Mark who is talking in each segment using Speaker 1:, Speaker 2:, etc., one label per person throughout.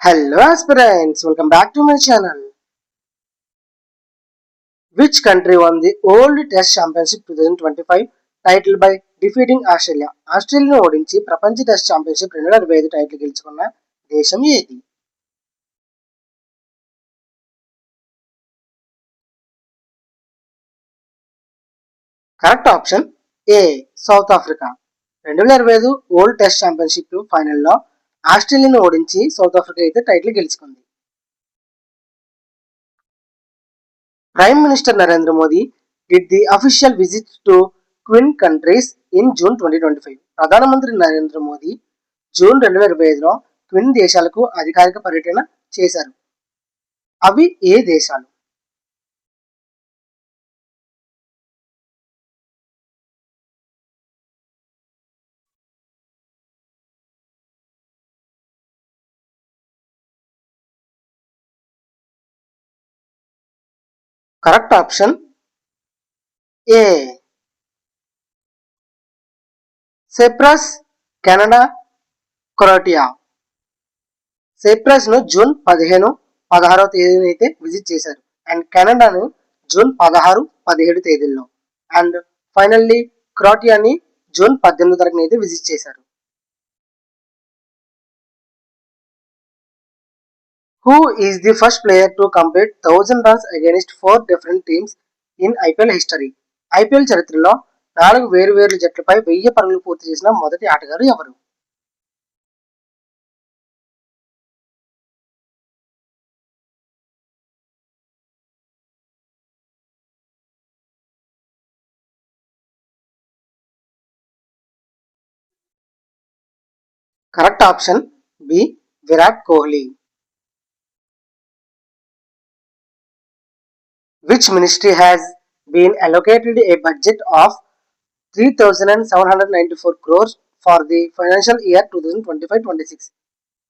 Speaker 1: Hello aspirants welcome back to my channel which country won the world test championship two thousand twenty five title by defeating Australia ఆస్ట్రేలియాను ఓడించి ప్రపంచ test championship రెండు వేల ఇరవై ఐదు title గెలుచుకున్న దేశం ఏది? Correct option A South Africa రెండు వేల ఇరవై ఐదు ఓల్డ్ టెస్ట్ ఛాంపియన్షిప్ ఫైనల్లో ఆస్ట్రేలియాను ఓడించి సౌత్ ఆఫ్రికా అయితే టైటిల్ గెలుచుకుంది. Prime minister Narendra Modi did the official visit to queen countries in June twenty twenty five. ప్రధానమంత్రి నరేంద్ర మోదీ జూన్ రెండు వేల ఇరవై ఐదులో క్విన్ దేశాలకు అధికారిక పర్యటన చేశారు. అవి ఏ దేశాలు? Correct option A. Cyprus Canada Croatia సెప్రస్ను June పదిహేను పదహారవ తేదీన అయితే విజిట్ చేశారు. అండ్ కెనడాను జూన్ పదహారు పదిహేడు తేదీల్లో. అండ్ ఫైనల్లీ క్రోటియాని జూన్ పద్దెనిమిది తారీఖున అయితే విజిట్ చేశారు. Who is the first player to complete thousand runs against four different teams in IPL history IPL చరిత్రలో నాలుగు వేరు వేరు జట్లపై వెయ్యి పరుగులు పూర్తి చేసిన మొదటి ఆటగాడు ఎవరు? Correct option B Virat Kohli which ministry has been allocated a budget of 3,794 crores for the financial year 2025-26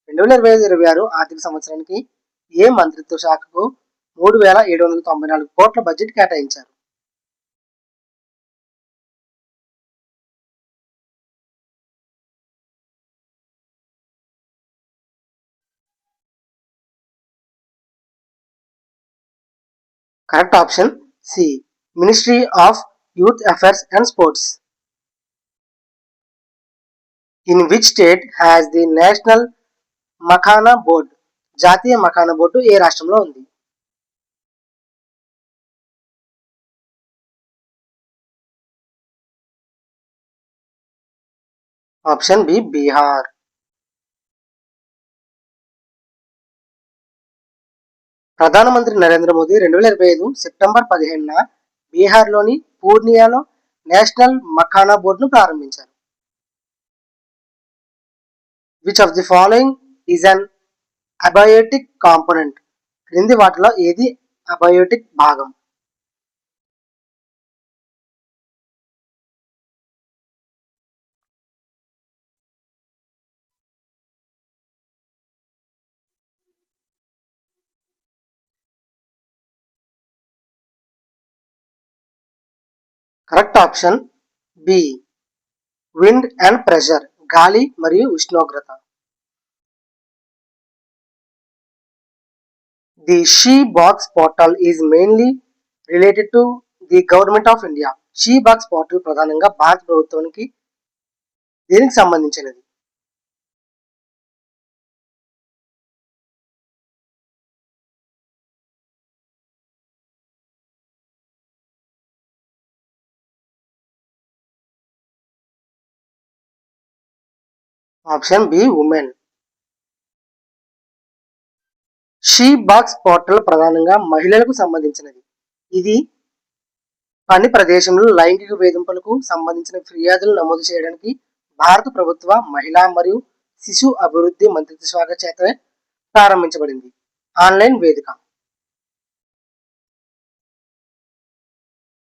Speaker 1: రెండు వేల ఇరవై ఐదు ఇరవై ఆరు ఆర్థిక సంవత్సరానికి ఏ మంత్రిత్వ శాఖకు మూడు వేల ఏడు వందల తొంభై నాలుగు కోట్ల బడ్జెట్ కేటాయించారు correct option C ministry of youth affairs and sports. In which state has the national makhana board? జాతీయ మఖానా బోర్డు ఏ రాష్ట్రంలో ఉంది? Option B Bihar. ప్రధానమంత్రి నరేంద్ర మోదీ రెండు వేల ఇరవై ఐదు సెప్టెంబర్ పదిహేనున బీహార్లోని పూర్నియాలో నేషనల్ మఖానా బోర్డును ప్రారంభించారు. Which of the following is an abiotic component క్రింది వాటిలో ఏది అబయోటిక్ భాగం? Correct option B. Wind and pressure గాలి మరియు ఉష్ణోగ్రత. The she box portal is mainly related to the government of India. She box portal ప్రధానంగా భారత ప్రభుత్వానికి దీనికి సంబంధించినది? Option B women. She box portal ప్రధానంగా మహిళలకు సంబంధించినది. ఇది పని ప్రదేశంలో లైంగిక వేధింపులకు సంబంధించిన ఫిర్యాదులు నమోదు చేయడానికి భారత ప్రభుత్వ మహిళా మరియు శిశు అభివృద్ధి మంత్రిత్వ శాఖ చేత ప్రారంభించబడింది. ఆన్లైన్ వేదిక.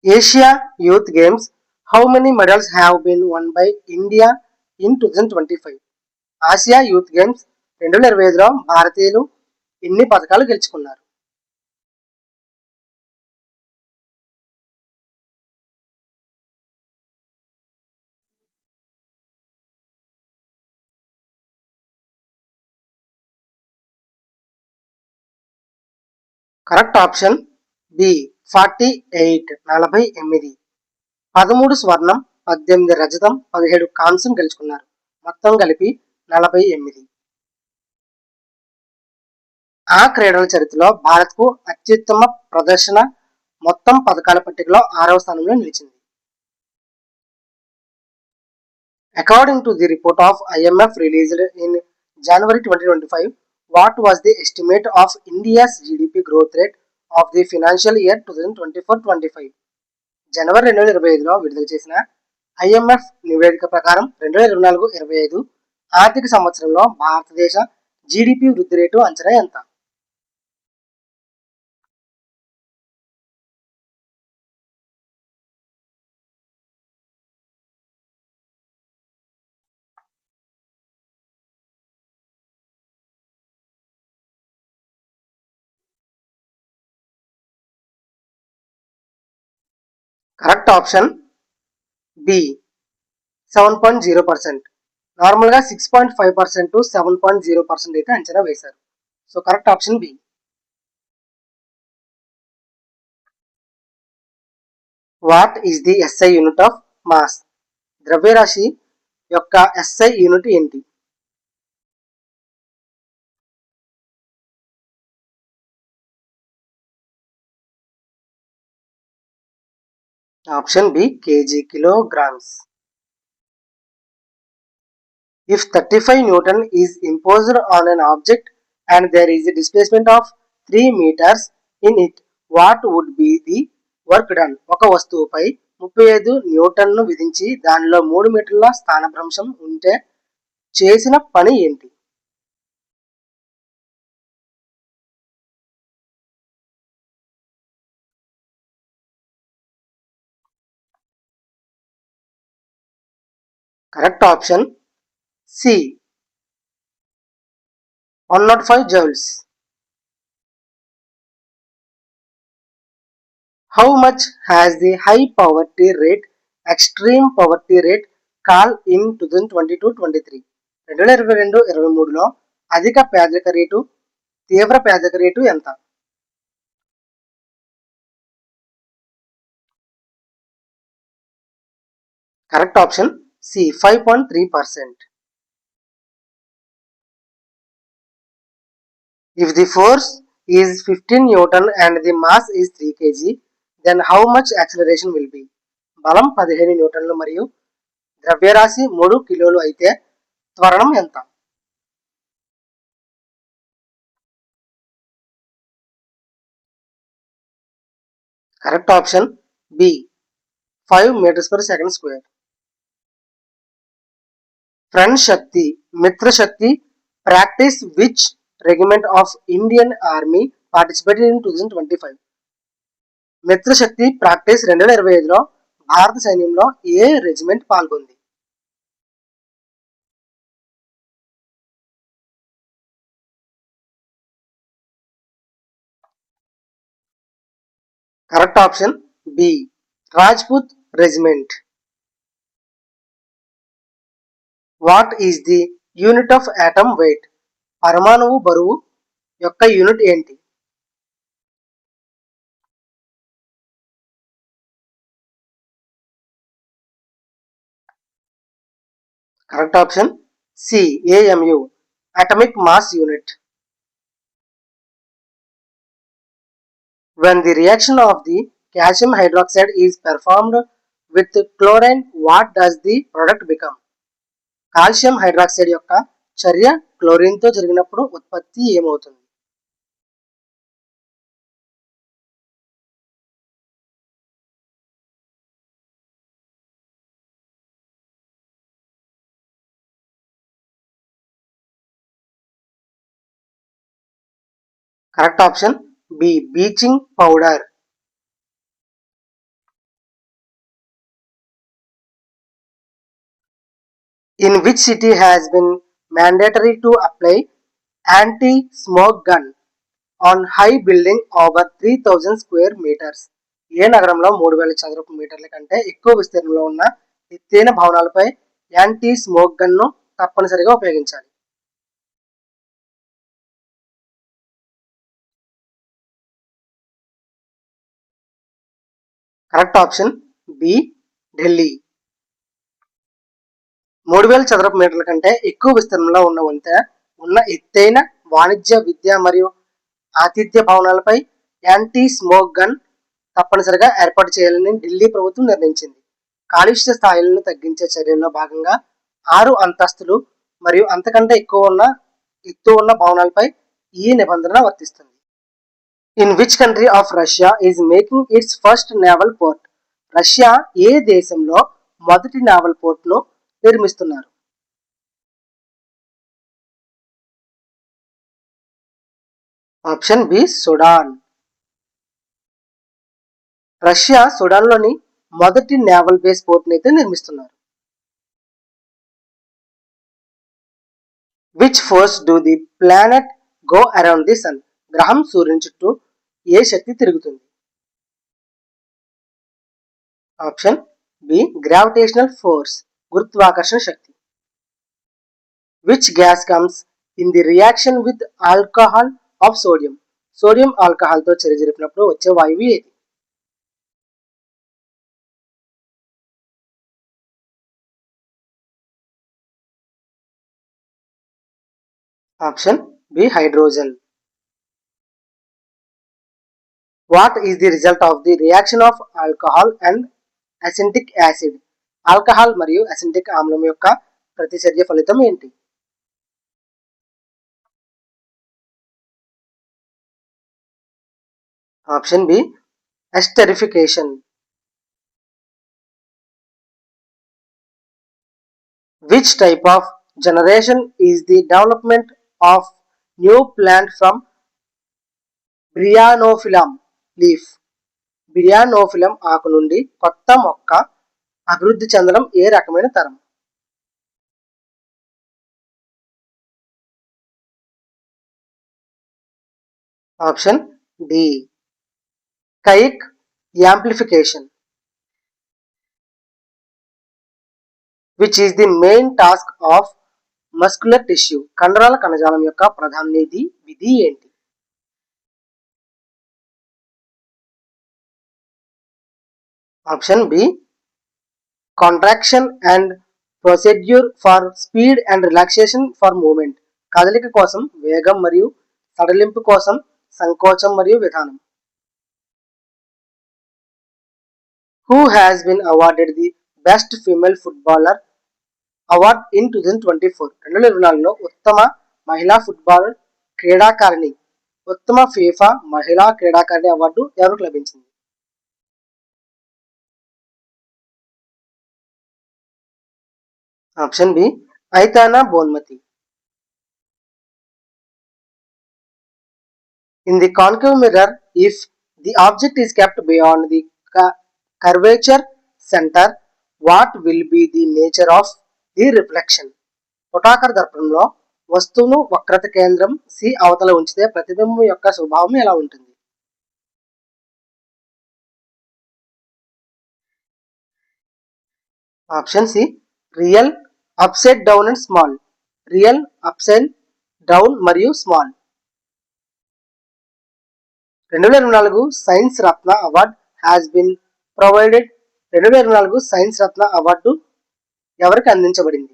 Speaker 1: Asia youth games how many medals have been won by India in two thousand twenty five Asia youth games రెండు వేల ఇరవై ఐదులో భారతీయులు ఎన్ని పథకాలు గెలుచుకున్నారు? Correct option B forty eight నలభై ఎనిమిది. పదమూడు స్వర్ణం పద్దెనిమిది రజతం పదిహేడు కాంస్యం గెలుచుకున్నారు. మొత్తం కలిపి నలభై ఎనిమిది. ఆ క్రీడల చరిత్రలో భారత్కు అత్యుత్తమ ప్రదర్శన మొత్తం పథకాల పట్టికలో ఆరవ స్థానంలో నిలిచింది. According to the report of IMF released in January twenty twenty five what was the estimate of India's GDP growth rate of the financial year two thousand twenty four twenty five జనవరి రెండు వేల ఇరవై ఐదులో విడుదల చేసిన IMF నివేదిక ప్రకారం రెండు వేల ఇరవై నాలుగు ఇరవై ఐదు ఆర్థిక సంవత్సరంలో భారతదేశ జీడిపి వృద్ధి రేటు అంచనా ఎంత? Correct option B seven point zero percent. నార్మల్గా six point five percent to seven point zero percent అయితే అంచనా వేశారు. So correct option B. What is the SI unit of mass? ద్రవ్యరాశి యొక్క ఎస్ఐ యూనిట్ ఏంటి? Option B kg kilograms. If thirty five newton is imposed on an object and there is displacement of three meters in it what would be the work done ఒక వస్తువుపై ముప్పై ఐదు న్యూటన్ను విధించి దానిలో మూడు మీటర్ల స్థానభ్రంశం ఉంటే చేసిన పని ఏంటి? Correct option C. One nought five joules. How much has the high poverty rate extreme poverty rate call in two thousand twenty two twenty three. రెండు వేల ఇరవై రెండు ఇరవై మూడులో అధిక పేదరిక రేటు తీవ్ర పేదరిక రేటు ఎంత? Correct option C five point three percent. If the force is fifteen newton and the mass is three kg then how much acceleration will be బలం పదిహేను న్యూటన్లు మరియు ద్రవ్యరాశి మూడు కిలోలు అయితే త్వరణం ఎంత? Correct option B five meters per second square friend Shakti Mitrashakti practice which regiment of Indian army participated in two thousand twenty five. Mitrashakti practice రెండు వేల ఇరవై ఐదులో భారత సైన్యంలో ఏ regiment పాల్గొంది? Correct option B Rajput regiment. what is the unit of atom weight పరమాణువు బరువు యొక్క యూనిట్ ఏంటి correct option C AMU atomic mass unit when the reaction of the calcium hydroxide is performed with chlorine what does the product become Calcium hydroxide యొక్క చర్య క్లోరిన్తో జరిగినప్పుడు ఉత్పత్తి ఏమవుతుంది? Correct option B bleaching powder. in which city has been mandatory to apply anti-smoke gun on high building over 3000 square meters. ఏ నగరంలో మూడు వేల చదరపు మీటర్ల కంటే ఎక్కువ విస్తీర్ణంలో ఉన్న ఎత్తైన భవనాలపై యాంటీ స్మోక్ గన్ను తప్పనిసరిగా ఉపయోగించాలి కరెక్ట్ ఆప్షన్ బి ఢిల్లీ మూడు వేల చదరపు మీటర్ల కంటే ఎక్కువ విస్తీర్ణంలో ఉన్న వంతెన ఉన్న ఎత్తైన వాణిజ్య విద్య మరియు ఆతిథ్య భవనాలపై యాంటీ స్మోక్ గన్ తప్పనిసరిగా ఏర్పాటు చేయాలని ఢిల్లీ ప్రభుత్వం నిర్ణయించింది. కాలుష్య స్థాయిలను తగ్గించే చర్యల్లో భాగంగా ఆరు అంతస్తులు మరియు అంతకంటే ఎక్కువ ఉన్న ఎత్తు ఉన్న భవనాలపై ఈ నిబంధన వర్తిస్తుంది. In which country of Russia is making its first naval port Russia ఏ దేశంలో మొదటి నేవల్ పోర్ట్ను నిర్మిస్తున్నారు. Option B Sudan. రష్యా సుడాన్లోని మొదటి నేవల్ బేస్ పోర్ట్ని అయితే నిర్మిస్తున్నారు. Which force do the planet go around the sun గ్రహం సూర్యుని చుట్టూ ఏ శక్తి తిరుగుతుంది? Option B gravitational force. గురుత్వాకర్షణ శక్తి which gas comes in the reaction with alcohol of sodium sodium ఆల్కహాల్తో చర్య జరిపినప్పుడు వచ్చే వాయువు ఏది option B hydrogen what is the result of the reaction of alcohol and acetic acid alcohol మరియు acetic ఆమ్లం యొక్క ప్రతిచర్య ఫలితం ఏంటి? Option B esterification. Which type of generation is the development of new plant from bryophyllum leaf bryophyllum ఆకు నుండి కొత్త మొక్క అభివృద్ధి చెందడం ఏ రకమైన తరం? Option D. కైక్ amplification which is the main task of muscular tissue కండరాల కణజాలం యొక్క ప్రధాన నిధి విధి ఏంటి? Option B. Contraction and procedure for speed and relaxation for movement కదలిక కోసం వేగం మరియు సడలింపు కోసం సంకోచం మరియు విధానం. Who has been awarded the best female footballer award in two thousand twenty four రెండు వేల ఇరవై నాలుగులో ఉత్తమ మహిళా ఫుట్బాలర్ క్రీడాకారిణి ఉత్తమ ఫీఫా మహిళా క్రీడాకారిణి అవార్డు ఎవరికి లభించింది? Option B Aitana Bonmati In the concave mirror, if the object is kept beyond the curvature center, what will be the nature of the reflection? పుటాకర దర్పణంలో వస్తువును వక్రత కేంద్రం సి అవతల ఉంచితే ప్రతిబింబం యొక్క స్వభావం ఎలా ఉంటుంది option C real upside down and small real upside down and small రెండు వేల ఇరవై నాలుగు science Ratna award has been provided రెండు వేల ఇరవై నాలుగు సైన్స్ రత్న అవార్డు ఎవరికి అందించబడింది?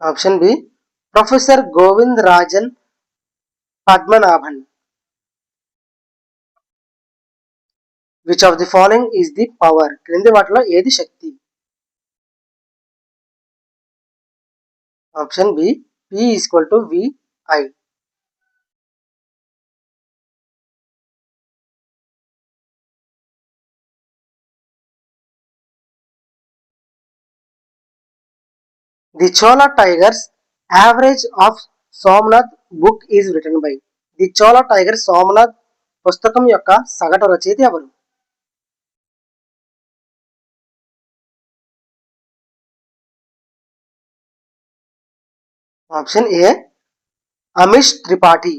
Speaker 1: Option B professor Govind Rajan Padmanabhan which of the following is the power క్రింది వాటిలో ఏది శక్తి? Option B P equal to VI the Chola tigers avengers of Somnath book is written by the Chola tiger Somnath పుస్తకం యొక్క సగటు రచయిత ఎవరు? Option A Amish Tripathi